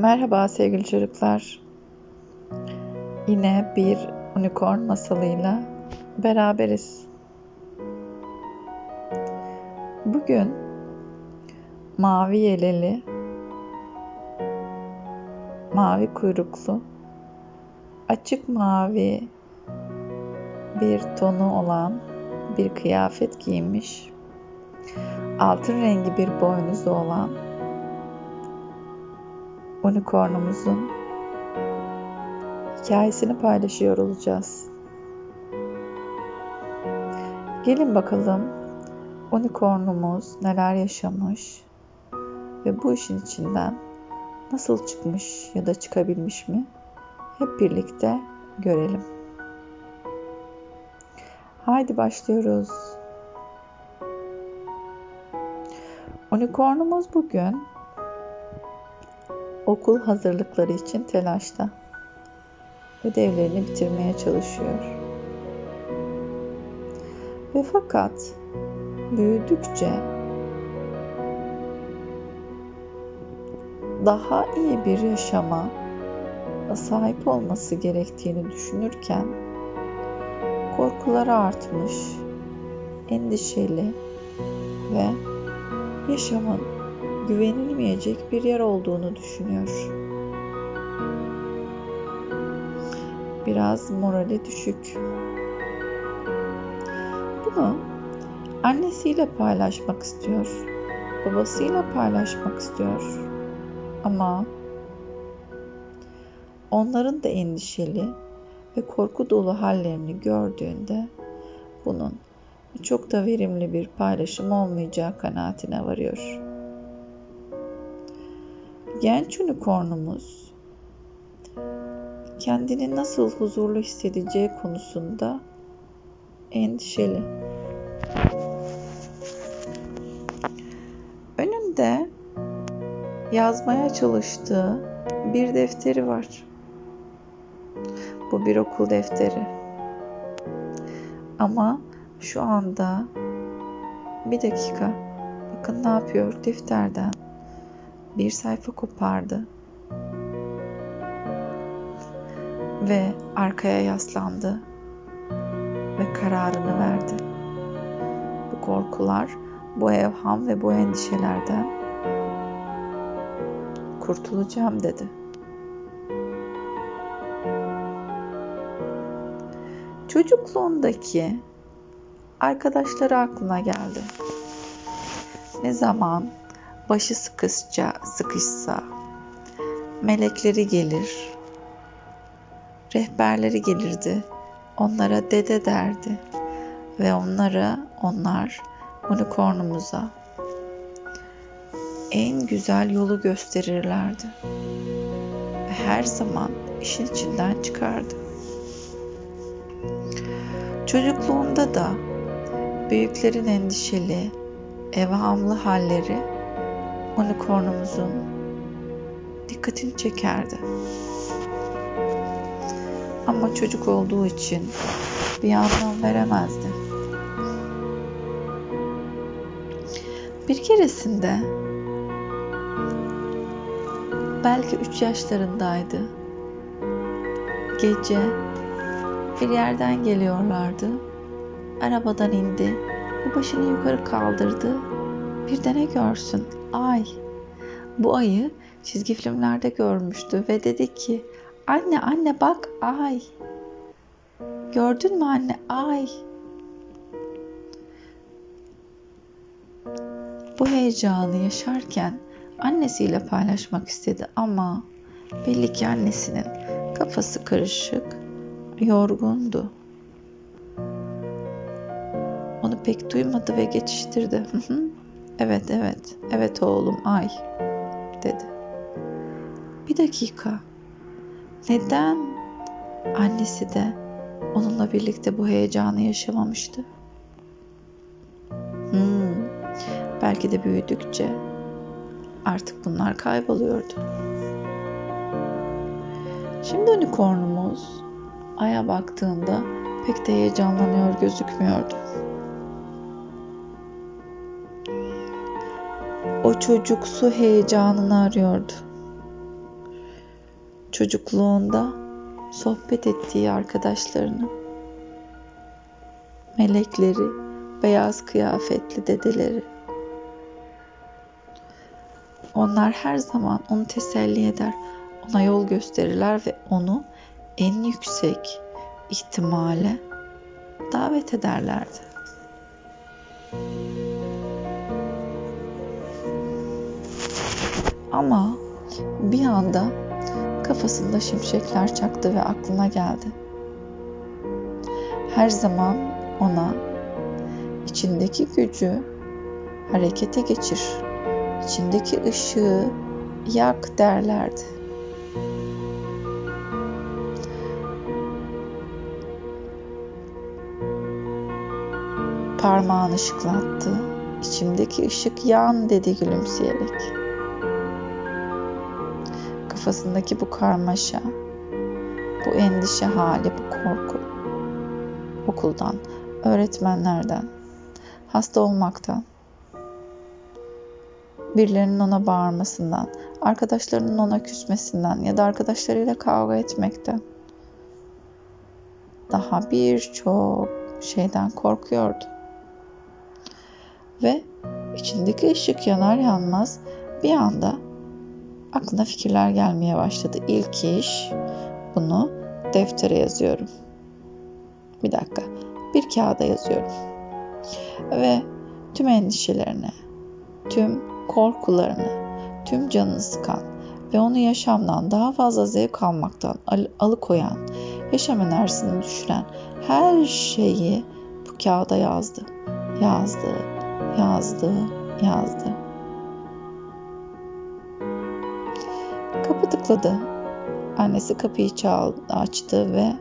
Merhaba sevgili çocuklar. Yine bir unicorn masalıyla beraberiz. Bugün mavi yeleli, mavi kuyruklu, açık mavi bir tonu olan bir kıyafet giymiş, altın rengi bir boynuzu olan unicornumuzun hikayesini paylaşıyor olacağız. Gelin bakalım unicornumuz neler yaşamış ve bu işin içinden nasıl çıkmış ya da çıkabilmiş mi? Hep birlikte görelim. Haydi başlıyoruz. Unicornumuz bugün okul hazırlıkları için telaşta. Ödevlerini bitirmeye çalışıyor. Ve fakat büyüdükçe daha iyi bir yaşama sahip olması gerektiğini düşünürken korkuları artmış, endişeli ve yaşamın güvenilmeyecek bir yer olduğunu düşünüyor. Biraz morali düşük. Bunu annesiyle paylaşmak istiyor. Babasıyla paylaşmak istiyor. Ama onların da endişeli ve korku dolu hallerini gördüğünde bunun çok da verimli bir paylaşım olmayacağı kanaatine varıyor. Genç unicornumuz kendini nasıl huzurlu hissedeceği konusunda endişeli. Önünde yazmaya çalıştığı bir defteri var. Bu bir okul defteri. Ama şu anda bir dakika bakın ne yapıyor defterden bir sayfa kopardı ve arkaya yaslandı ve kararını verdi. Bu korkular, bu evham ve bu endişelerden kurtulacağım dedi. Çocukluğundaki arkadaşları aklına geldi. Ne zaman başı sıkışça sıkışsa melekleri gelir, rehberleri gelirdi, onlara dede derdi ve onlara onlar unicornumuza en güzel yolu gösterirlerdi. Ve her zaman işin içinden çıkardı. Çocukluğunda da büyüklerin endişeli, evhamlı halleri unicornumuzun dikkatini çekerdi. Ama çocuk olduğu için bir anlam veremezdi. Bir keresinde belki üç yaşlarındaydı. Gece bir yerden geliyorlardı. Arabadan indi ve başını yukarı kaldırdı. Bir de görsün? Ay. Bu ayı çizgi filmlerde görmüştü ve dedi ki anne anne bak ay. Gördün mü anne ay. Bu heyecanı yaşarken annesiyle paylaşmak istedi ama belli ki annesinin kafası karışık, yorgundu. Onu pek duymadı ve geçiştirdi. Evet evet, evet oğlum ay dedi. Bir dakika. Neden annesi de onunla birlikte bu heyecanı yaşamamıştı? Hmm, belki de büyüdükçe artık bunlar kayboluyordu. Şimdi unicornumuz aya baktığında pek de heyecanlanıyor gözükmüyordu. Çocuksu heyecanını arıyordu. çocukluğunda sohbet ettiği arkadaşlarını, melekleri, beyaz kıyafetli dedeleri. Onlar her zaman onu teselli eder, ona yol gösterirler ve onu en yüksek ihtimale davet ederlerdi. Ama bir anda kafasında şimşekler çaktı ve aklına geldi. Her zaman ona içindeki gücü harekete geçir, içindeki ışığı yak derlerdi. Parmağını ışıklattı. İçimdeki ışık yan dedi gülümseyerek. Kafasındaki bu karmaşa, bu endişe hali, bu korku. Okuldan, öğretmenlerden, hasta olmaktan, birilerinin ona bağırmasından, arkadaşlarının ona küsmesinden ya da arkadaşlarıyla kavga etmekten daha birçok şeyden korkuyordu. Ve içindeki ışık yanar yanmaz bir anda aklına fikirler gelmeye başladı. İlk iş bunu deftere yazıyorum. Bir dakika. Bir kağıda yazıyorum. Ve tüm endişelerini, tüm korkularını, tüm canını sıkan ve onu yaşamdan daha fazla zevk almaktan al- alıkoyan, yaşam enerjisini düşüren her şeyi bu kağıda yazdı. Yazdı, yazdı, yazdı. Kapı tıkladı. Annesi kapıyı çaldı, açtı ve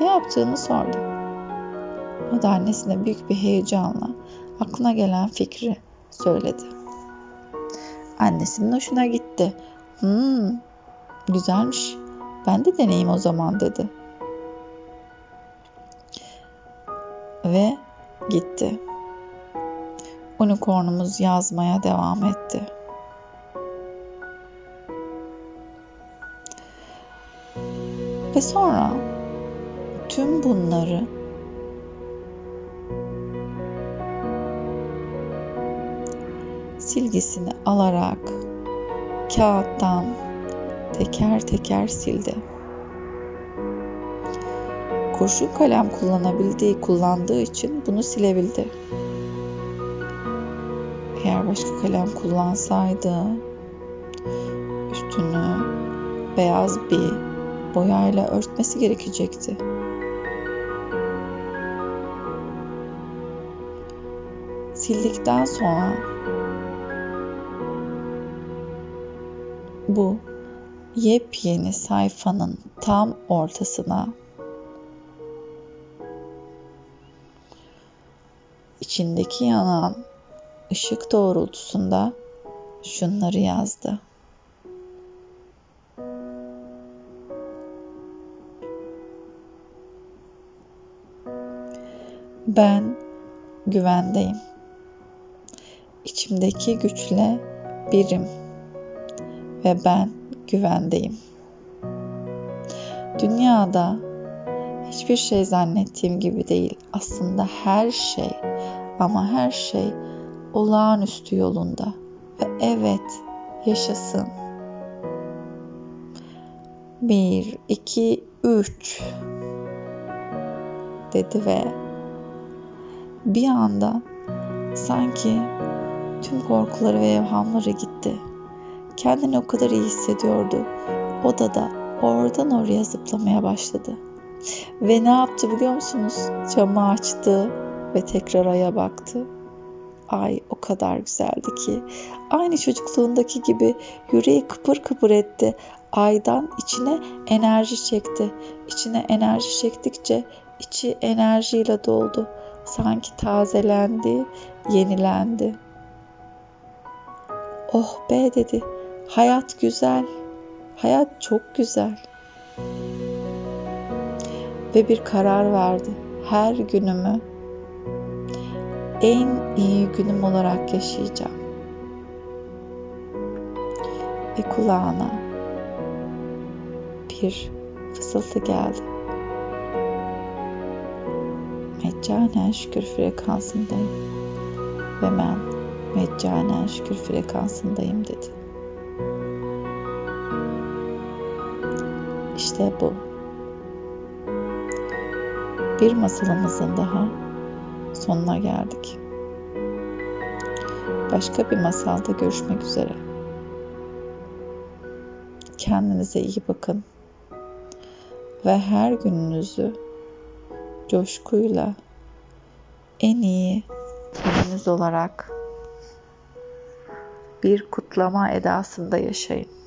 ne yaptığını sordu. O da annesine büyük bir heyecanla aklına gelen fikri söyledi. Annesinin hoşuna gitti. Hmm, güzelmiş. Ben de deneyeyim o zaman dedi. Ve gitti. Unicornumuz yazmaya devam etti. Ve sonra tüm bunları silgisini alarak kağıttan teker teker sildi. Kurşun kalem kullanabildiği, kullandığı için bunu silebildi. Eğer başka kalem kullansaydı üstünü beyaz bir boyayla örtmesi gerekecekti. Sildikten sonra bu yepyeni sayfanın tam ortasına içindeki yanan ışık doğrultusunda şunları yazdı. Ben güvendeyim. İçimdeki güçle birim ve ben güvendeyim. Dünyada hiçbir şey zannettiğim gibi değil. Aslında her şey ama her şey olağanüstü yolunda ve evet yaşasın. Bir, iki, üç dedi ve bir anda sanki tüm korkuları ve evhamları gitti. Kendini o kadar iyi hissediyordu. Odada oradan oraya zıplamaya başladı. Ve ne yaptı biliyor musunuz? Camı açtı ve tekrar aya baktı. Ay o kadar güzeldi ki. Aynı çocukluğundaki gibi yüreği kıpır kıpır etti. Aydan içine enerji çekti. İçine enerji çektikçe içi enerjiyle doldu. Sanki tazelendi, yenilendi. Oh be dedi. Hayat güzel. Hayat çok güzel. Ve bir karar verdi. Her günümü en iyi günüm olarak yaşayacağım. Ve kulağına bir fısıltı geldi. Meccanen şükür frekansındayım ve ben meccanen şükür frekansındayım dedi. İşte bu. Bir masalımızın daha sonuna geldik. Başka bir masalda görüşmek üzere. Kendinize iyi bakın. Ve her gününüzü coşkuyla en iyi gününüz olarak bir kutlama edasında yaşayın.